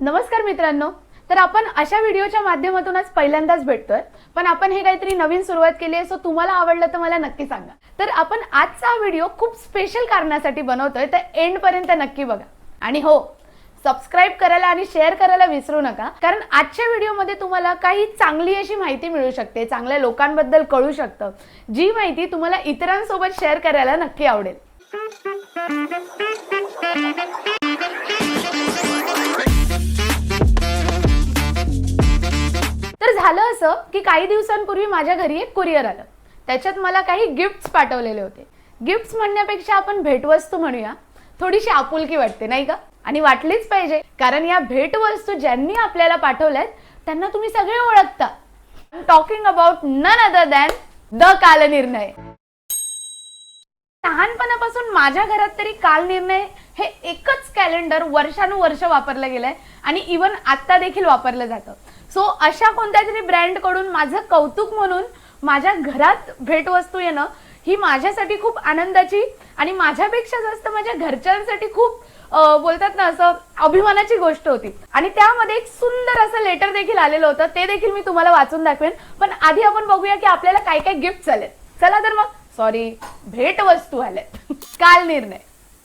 नमस्कार मित्रांनो. तर आपण अशा व्हिडिओच्या माध्यमातूनच पहिल्यांदाच भेटतोय. पण आपण हे काहीतरी नवीन सुरुवात केली आहे सो तुम्हाला आवडलं तर मला नक्की सांगा. तर आपण आजचा हा व्हिडिओ खूप स्पेशल कारणासाठी बनवतोय तर एंडपर्यंत नक्की बघा. आणि हो सबस्क्राईब करायला आणि शेअर करायला विसरू नका. कारण आजच्या व्हिडिओमध्ये तुम्हाला काही चांगली अशी माहिती मिळू शकते चांगल्या लोकांबद्दल कळू शकतं. जी माहिती तुम्हाला इतरांसोबत शेअर करायला नक्की आवडेल. झालं असं की काही दिवसांपूर्वी माझ्या घरी एक कुरिअर आलं. त्याच्यात मला काही गिफ्ट्स पाठवलेले होते. गिफ्ट्स म्हणण्यापेक्षा आपण भेटवस्तू म्हणूया. थोडीशी आपुलकी वाटते नाही का? आणि वाटलीच पाहिजे. कारण या भेटवस्तू ज्यांनी आपल्याला पाठवल्यात त्यांना तुम्ही सगळे ओळखता. Talking about none other than the Kalnirnay. लहानपणापासून माझ्या घरात तरी काल निर्णय हे एकच कॅलेंडर वर्षानुवर्ष वापरलं गेलंय आणि इवन आता देखील वापरलं जातं. सो अशा कोणत्या तरी ब्रँडकडून माझं कौतुक म्हणून माझ्या घरात भेटवस्तू येणं ही माझ्यासाठी खूप आनंदाची आणि माझ्यापेक्षा जास्त माझ्या घरच्यांसाठी खूप बोलतात ना असं अभिमानाची गोष्ट होती. आणि त्यामध्ये एक सुंदर असं लेटर देखील आलेलं होतं. ते देखील मी तुम्हाला वाचून दाखवेन. पण आधी आपण बघूया की आपल्याला काय काय गिफ्ट चालेल चला तर मग. सॉरी भेटवस्तू आल्यात. काल निर्णय.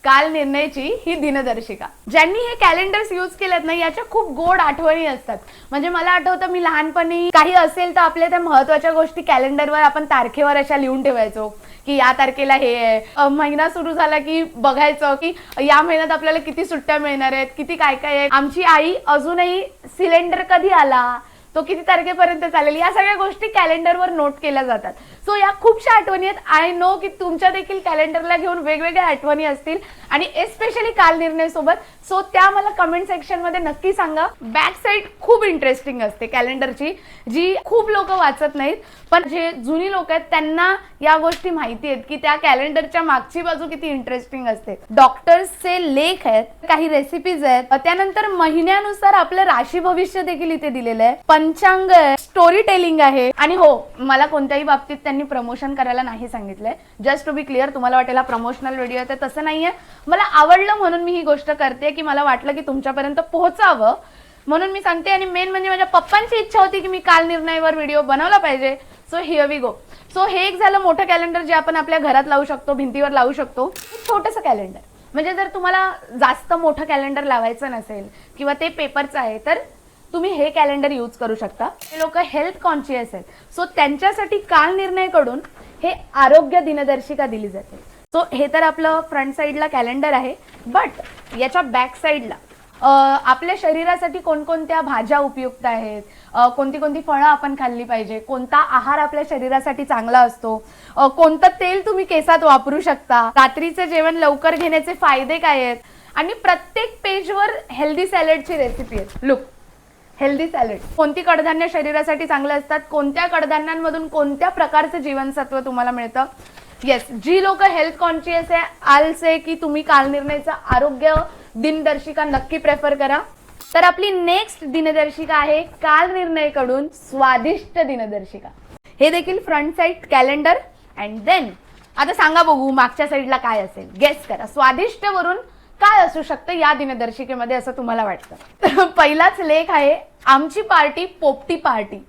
काल निर्णयची ही दिनदर्शिका. ज्यांनी हे कॅलेंडर्स यूज केलेत ना याच्या खूप गोड आठवणी असतात. म्हणजे मला आठवतं मी लहानपणी काही असेल तर आपल्या त्या महत्त्वाच्या गोष्टी कॅलेंडरवर आपण तारखेवर अशा लिहून ठेवायचो की या तारखेला हे आहे. महिना सुरू झाला की बघायचं की या महिन्यात आपल्याला किती सुट्ट्या मिळणार आहेत किती काय काय आहे. आमची आई अजूनही सिलेंडर कधी आला? तो किती तारखेपर्यंत चालेल? या सगळ्या गोष्टी कॅलेंडरवर नोट केल्या जातात. सो या खूपशा आठवणी आहेत. आय नो की तुमच्या देखील कॅलेंडरला घेऊन वेगवेगळ्या आठवणी असतील. आणि एस्पेशली काल निर्णय सोबत. सो त्या मला कमेंट सेक्शनमध्ये नक्की सांगा. बॅक साईड खूप इंटरेस्टिंग असते कॅलेंडरची जी खूप लोक वाचत नाहीत. पण जे जुनी लोक आहेत त्यांना या गोष्टी माहिती आहेत की त्या कॅलेंडरच्या मागची बाजू किती इंटरेस्टिंग असते. डॉक्टर्सचे लेख आहेत काही रेसिपीज आहेत. त्यानंतर महिन्यानुसार आपलं राशी भविष्य देखील इथे दिलेलं आहे. पंचांग स्टोरी टेलिंग आहे. आणि हो मला कोणत्याही बाबतीत त्यांनी प्रमोशन करायला नाही सांगितलंय. जस्ट टू बी क्लिअर तुम्हाला वाटेल प्रमोशनल व्हिडिओ आहे तर तसं नाहीये. मला आवडलं म्हणून मी ही गोष्ट करते की मला वाटलं की तुमच्यापर्यंत पोहोचावं. म्हणून मी सांगते आणि मेन म्हणजे माझ्या पप्पांची इच्छा होती की मी काल निर्णयवर व्हिडिओ बनवला पाहिजे. So here we go so हे एक झालं मोठं कॅलेंडर जे आपण आपल्या घरात लावू शकतो भिंतीवर लावू शकतो. छोटंसं कॅलेंडर म्हणजे जर तुम्हाला जास्त मोठं कॅलेंडर लावायचं नसेल किंवा ते पेपरचं आहे तर तुम्ही हे कॅलेंडर यूज करू शकता. हे लोक हेल्थ कॉन्शियस आहेत. सो त्यांच्यासाठी काल निर्णयकडून हे आरोग्य दिनदर्शिका दिली जाते. सो हे तर आपलं फ्रंट साईडला कॅलेंडर आहे. बट याच्या बॅक साईडला आपल्या शरीरासाठी कोणकोणत्या भाज्या उपयुक्त आहेत? कोणती कोणती फळं आपण खाल्ली पाहिजे? कोणता आहार आपल्या शरीरासाठी चांगला असतो? कोणतं तेल तुम्ही केसात वापरू शकता? रात्रीचं जेवण लवकर घेण्याचे फायदे काय आहेत? आणि प्रत्येक पेजवर हेल्दी सॅलडची रेसिपी आहे लुक हेल्दी सॅलड. कोणती कडधान्य शरीरासाठी चांगले असतात? कोणत्या कडधान्यांमधून कोणत्या प्रकारचं जीवनसत्व तुम्हाला मिळतं? येस जी लोक हेल्थ कॉन्शियस आहे आलसे की तुम्ही कालनिर्णयचं आरोग्य दिनदर्शिका नक्की प्रेफर करा. तर आपली नेक्स्ट दिनदर्शिका आहे काल निर्णयकडून स्वादिष्ट दिनदर्शिका. हे देखील front side calendar and then आता सांगा बघू मागच्या साईडला काय असेल? गेस करा. स्वादिष्ट वरून काय असू शकतं या दिनदर्शिकेमध्ये असं तुम्हाला वाटतं? तर पहिलाच लेख आहे आमची पार्टी पोपटी पार्टी.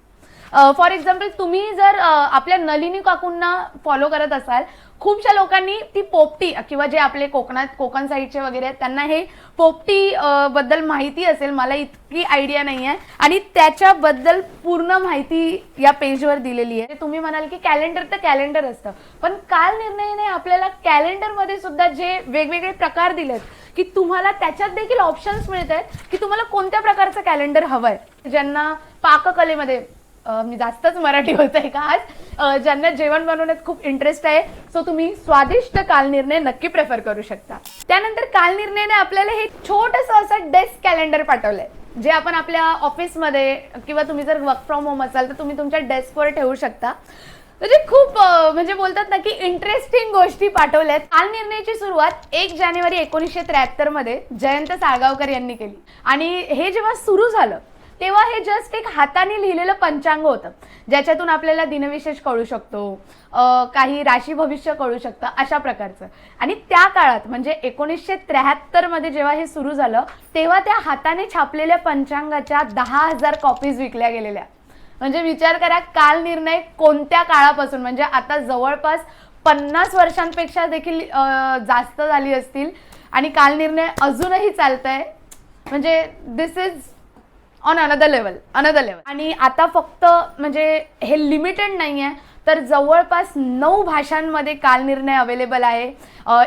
फॉर एक्झाम्पल तुम्ही जर आपल्या नलिनी काकूंना फॉलो करत असाल खूपशा लोकांनी ती पोपटी किंवा जे आपले कोकणात कोकण साईडचे वगैरे आहेत त्यांना हे पोपटी बद्दल माहिती असेल मला इतकी आयडिया नाही आहे आणि त्याच्याबद्दल पूर्ण माहिती या पेजवर दिलेली आहे. तुम्ही म्हणाल की कॅलेंडर तर कॅलेंडर असतं. पण काल निर्णयाने आपल्याला कॅलेंडरमध्ये सुद्धा जे वेगवेगळे प्रकार दिलेत की तुम्हाला त्याच्यात देखील ऑप्शन्स मिळत आहेत की तुम्हाला कोणत्या प्रकारचं कॅलेंडर हवंय? ज्यांना पाककलेमध्ये मी जास्तच मराठी होत आहे का आज ज्यांना जेवण बनवण्यात खूप इंटरेस्ट आहे सो तुम्ही स्वादिष्ट काल निर्णय नक्की प्रेफर करू शकता. त्यानंतर कालनिर्णयने आपल्याला हे छोटस असं डेस्क कॅलेंडर पाठवलंय जे आपण आपल्या ऑफिसमध्ये किंवा तुम्ही जर वर्क फ्रॉम होम असाल तर तुम्ही तुमच्या डेस्कवर ठेवू शकता. म्हणजे खूप म्हणजे बोलतात ना की इंटरेस्टिंग गोष्टी पाठवल्यात. काल निर्णयाची सुरुवात एक जानेवारी एकोणीसशे त्र्याहत्तरमध्ये जयंत साळगावकर यांनी केली. आणि हे जेव्हा सुरू झालं तेव्हा हे जस्ट एक हाताने लिहिलेलं पंचांग होतं. ज्याच्यातून आपल्याला दिनविशेष कळू शकतो काही राशी भविष्य कळू शकतं अशा प्रकारचं. आणि त्या काळात म्हणजे एकोणीसशे त्र्याहत्तरमध्ये जेव्हा हे सुरू झालं तेव्हा त्या हाताने छापलेल्या पंचांगाच्या दहा हजार कॉपीज विकल्या गेलेल्या. म्हणजे विचार करा काल निर्णय कोणत्या काळापासून? म्हणजे आता जवळपास पन्नास वर्षांपेक्षा देखील जास्त झाली असतील. आणि काल निर्णय अजूनही चालत आहे म्हणजे this is on another level another level आणि आता फक्त म्हणजे हे लिमिटेड नाही आहे तर जवळपास नऊ भाषांमध्ये काल निर्णय अवेलेबल आहे.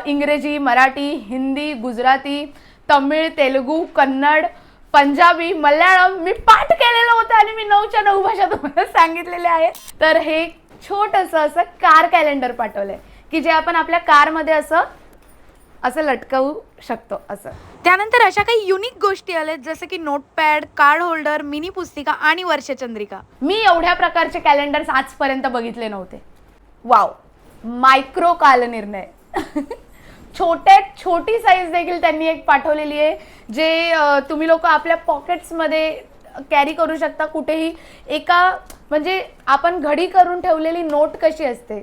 इंग्रजी मराठी हिंदी गुजराती तमिळ तेलुगू कन्नड पंजाबी मल्याळम मी पाठ केलेलं होतं आणि मी नऊच्या नऊ भाषा तुम्हाला सांगितलेल्या आहेत. तर हे छोटंसं असं कार कॅलेंडर पाठवलंय की जे आपण आपल्या कारमध्ये असं असं लटकवू शकतो असं. त्यानंतर अशा काही युनिक गोष्टी आल्यात जसं की नोटपॅड कार्ड होल्डर मिनी पुस्तिका आणि वर्षचंद्रिका मी एवढ्या प्रकारचे कॅलेंडर्स आजपर्यंत बघितले नव्हते. वाव मायक्रो काल निर्णय छोट्यात छोटी साईज देखील त्यांनी एक पाठवलेली आहे जे तुम्ही लोक आपल्या पॉकेट्समध्ये कॅरी करू शकता. कुठेही एका म्हणजे आपण घडी करून ठेवलेली नोट कशी असते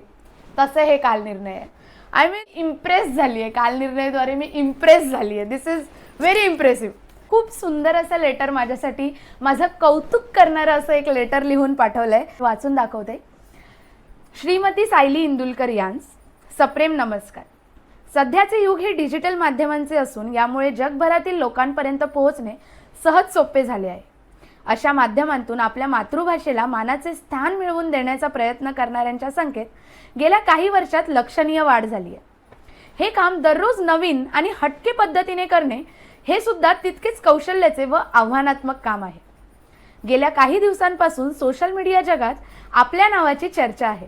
तसं हे काल निर्णय आहे. आय मीन इम्प्रेस झाली आहे. काल निर्णयद्वारे मी इम्प्रेस झाली आहे. दिस इज व्हेरी इम्प्रेसिव्ह खूप सुंदर असं लेटर माझ्यासाठी माझं कौतुक करणारं असं एक लेटर लिहून पाठवलं आहे वाचून दाखवते. श्रीमती सायली इंदुलकर यांस सप्रेम नमस्कार. सध्याचे युग हे डिजिटल माध्यमांचे असून यामुळे जगभरातील लोकांपर्यंत पोहोचणे सहज सोपे झाले आहे. अशा माध्यमांतून आपल्या मातृभाषेला मानाचे स्थान मिळवून देण्याचा प्रयत्न करणाऱ्यांच्या संख्येत गेल्या काही वर्षात लक्षणीय वाढ झाली आहे. हे काम दररोज नवीन आणि हटके पद्धतीने करणे हे सुद्धा तितकेच कौशल्याचे व आव्हानात्मक काम आहे. गेल्या काही दिवसांपासून सोशल मीडिया जगात आपल्या नावाची चर्चा आहे.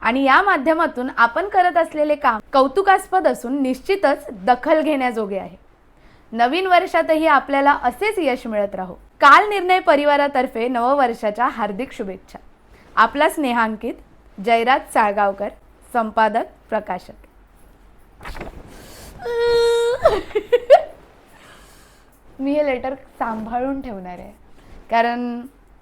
आणि या माध्यमातून आपण करत असलेले काम कौतुकास्पद असून निश्चितच दखल घेण्याजोगे आहे. नवीन वर्षातही आपल्याला असेच यश मिळत राहो. काल निर्णय परिवारातर्फे नववर्षाच्या हार्दिक शुभेच्छा. आपला स्नेहांकित जयराज साळगावकर संपादक प्रकाशक. मी हे लेटर सांभाळून ठेवणार आहे. कारण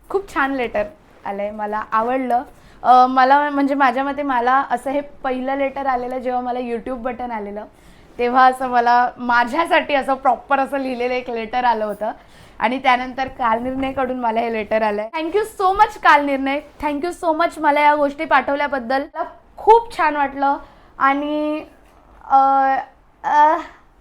खूप छान लेटर आलंय. मला आवडलं. मला म्हणजे माझ्या मते मला असं हे पहिलं लेटर आलेलं जेव्हा मला यूट्यूब बटन आलेलं तेव्हा असं मला माझ्यासाठी असं प्रॉपर असं लिहिलेलं एक लेटर आलं होतं. आणि त्यानंतर कालनिर्णयकडून मला हे लेटर आलंय. थँक्यू सो मच काल निर्णय. थँक्यू सो मच मला या गोष्टी पाठवल्याबद्दल. मला खूप छान वाटलं. आणि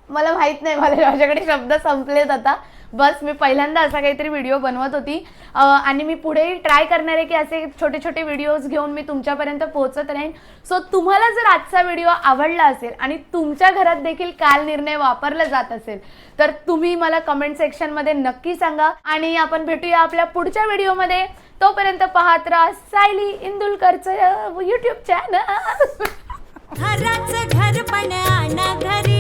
मला माहीत नाही मला माझ्याकडे शब्द संपलेत आता. बस मी पहिल्यांदा असा काहीतरी व्हिडिओ बनवत होती. आणि मी पुढेही ट्राय करणार आहे की असे छोटे छोटे व्हिडिओज घेऊन मी तुमच्यापर्यंत पोहोचत राहीन. सो तुम्हाला जर आजचा व्हिडिओ आवडला असेल आणि तुमच्या घरात देखील काल निर्णय वापरला जात असेल तर तुम्ही मला कमेंट सेक्शनमध्ये नक्की सांगा. आणि आपण भेटूया आपल्या पुढच्या व्हिडिओमध्ये तोपर्यंत पाहत राहा सायली इंदुलकरचं युट्यूब चॅनल घराचं घर पण आणा घर